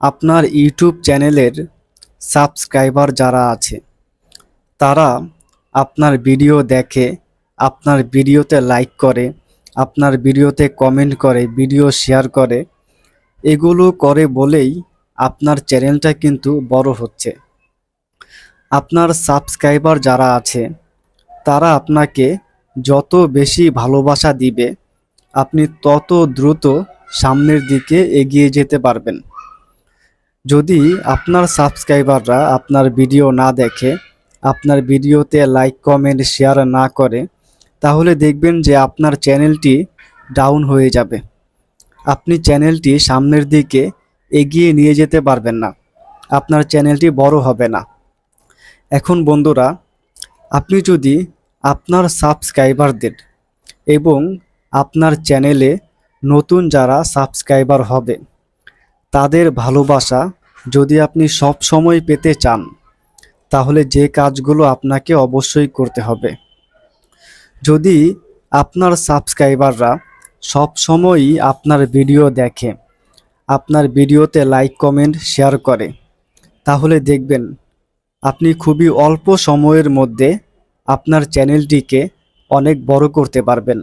আপনার ইউটিউব চ্যানেলের সাবস্ক্রাইবার যারা আছে, তারা আপনার ভিডিও দেখে, আপনার ভিডিওতে লাইক করে, আপনার ভিডিওতে কমেন্ট করে, ভিডিও শেয়ার করে, এগুলো করে বলেই আপনার চ্যানেলটা কিন্তু বড় হচ্ছে। আপনার সাবস্ক্রাইবার যারা আছে, তারা আপনাকে যত বেশি ভালোবাসা দিবে, আপনি তত দ্রুত সামনের দিকে এগিয়ে যেতে পারবেন। যদি আপনার সাবস্ক্রাইবাররা আপনার ভিডিও না দেখে, আপনার ভিডিওতে লাইক কমেন্ট শেয়ার না করে, তাহলে দেখবেন যে আপনার চ্যানেলটি ডাউন হয়ে যাবে। আপনি চ্যানেলটি সামনের দিকে এগিয়ে নিয়ে যেতে পারবেন না। আপনার চ্যানেলটি বড় হবে না। এখন বন্ধুরা, আপনি যদি আপনার সাবস্ক্রাইবারদের এবং আপনার চ্যানেলে নতুন যারা সাবস্ক্রাইবার হবে তাদের ভালোবাসা যদি আপনি সব সময় পেতে চান, তাহলে যে কাজগুলো আপনাকে অবশ্যই করতে হবে। যদি আপনার সাবস্ক্রাইবাররা সব সময়ই আপনার ভিডিও দেখে, আপনার ভিডিওতে লাইক, কমেন্ট, শেয়ার করে, তাহলে দেখবেন আপনি খুবই অল্প সময়ের মধ্যে আপনার চ্যানেলটিকে অনেক বড় করতে পারবেন।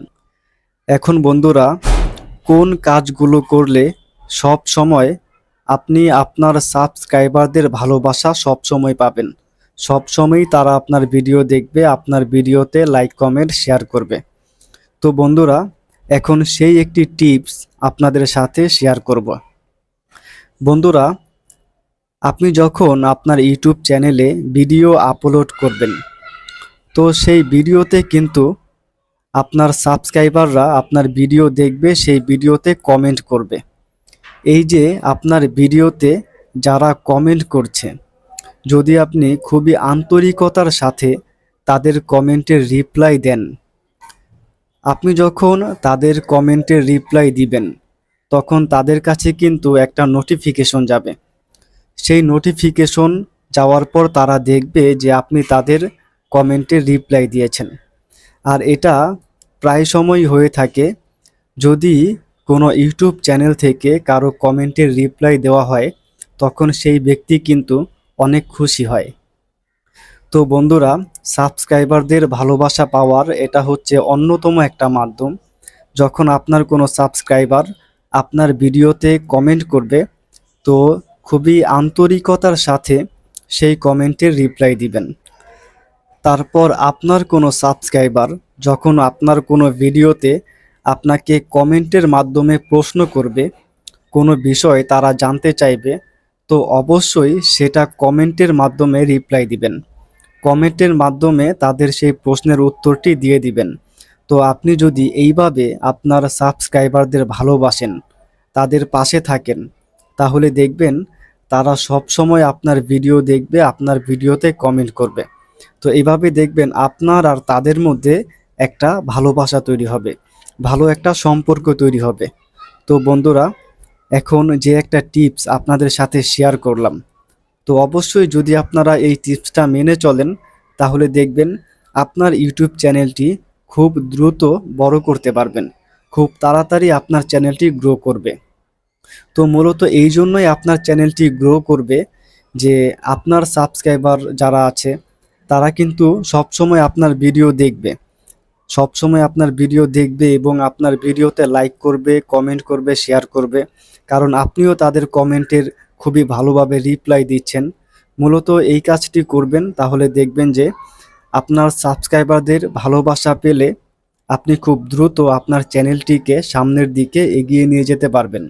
এখন বন্ধুরা, কোন কাজগুলো করলে সব সময় আপনি আপনার সাবস্ক্রাইবারদের ভালোবাসা সব সময় পাবেন। সব সময়ই তারা আপনার ভিডিও দেখবে, আপনার ভিডিওতে লাইক, কমেন্ট, শেয়ার করবে। তো বন্ধুরা, এখন সেই একটি টিপস আপনাদের সাথে শেয়ার করব। বন্ধুরা, আপনি যখন আপনার ইউটিউব চ্যানেলে ভিডিও আপলোড করবেন, তো সেই ভিডিওতে কিন্তু আপনার সাবস্ক্রাইবাররা আপনার ভিডিও দেখবে, সেই ভিডিওতে কমেন্ট করবে। এই যে আপনার ভিডিওতে যারা কমেন্ট করছে, যদি আপনি খুবই আন্তরিকতার সাথে তাদের কমেন্টের রিপ্লাই দেন, আপনি যখন তাদের কমেন্টের রিপ্লাই দিবেন, তখন তাদের কাছে কিন্তু একটা নোটিফিকেশন যাবে। সেই নোটিফিকেশন যাওয়ার পর তারা দেখবে যে আপনি তাদের কমেন্টের রিপ্লাই দিয়েছেন। আর এটা প্রায় সময় হয়ে থাকে, যদি কোনো ইউটিউব চ্যানেল থেকে কারও কমেন্টের রিপ্লাই দেওয়া হয়, তখন সেই ব্যক্তি কিন্তু অনেক খুশি হয়। তো বন্ধুরা, সাবস্ক্রাইবারদের ভালোবাসা পাওয়ার এটা হচ্ছে অন্যতম একটা মাধ্যম। যখন আপনার কোনো সাবস্ক্রাইবার আপনার ভিডিওতে কমেন্ট করবে, তো খুবই আন্তরিকতার সাথে সেই কমেন্টের রিপ্লাই দিবেন। তারপর আপনার কোনো সাবস্ক্রাইবার যখন আপনার কোনো ভিডিওতে আপনাকে কমেন্টের মাধ্যমে প্রশ্ন করবে, কোনো বিষয় তারা জানতে চাইবে, তো অবশ্যই সেটা কমেন্টের মাধ্যমে রিপ্লাই দিবেন। কমেন্টের মাধ্যমে তাদের সেই প্রশ্নের উত্তরটি দিয়ে দিবেন। তো আপনি যদি এইভাবে আপনার সাবস্ক্রাইবারদের ভালোবাসেন, তাদের পাশে থাকেন, তাহলে দেখবেন তারা সব সময় আপনার ভিডিও দেখবে, আপনার ভিডিওতে কমেন্ট করবে। তো এইভাবে দেখবেন আপনার আর তাদের মধ্যে একটা ভালোবাসা তৈরি হবে। ভালো একটা সম্পর্ক তৈরি হবে। তো বন্ধুরা, এখন যে একটা টিপস আপনাদের সাথে শেয়ার করলাম। তো অবশ্যই যদি আপনারা এই টিপসটা মেনে চলেন, তাহলে দেখবেন আপনার ইউটিউব চ্যানেলটি খুব দ্রুত বড় করতে পারবেন। খুব তাড়াতাড়ি আপনার চ্যানেলটি গ্রো করবে। তো মূলত এই জন্যই আপনার চ্যানেলটি গ্রো করবে যে আপনার সাবস্ক্রাইবার যারা আছে, তারা কিন্তু সবসময় আপনার ভিডিও দেখবে। সবসময় আপনার ভিডিও দেখবে এবং আপনার ভিডিওতে লাইক করবে কমেন্ট করবে শেয়ার করবে। কারণ আপনিও তাদের কমেন্টের খুবই ভালোভাবে রিপ্লাই দিচ্ছেন। মূলত এই কাজটি করবেন, তাহলে দেখবেন যে আপনার সাবস্ক্রাইবারদের ভালোবাসা পেলে আপনি খুব দ্রুত আপনার চ্যানেলটিকে সামনের দিকে এগিয়ে নিয়ে যেতে পারবেন।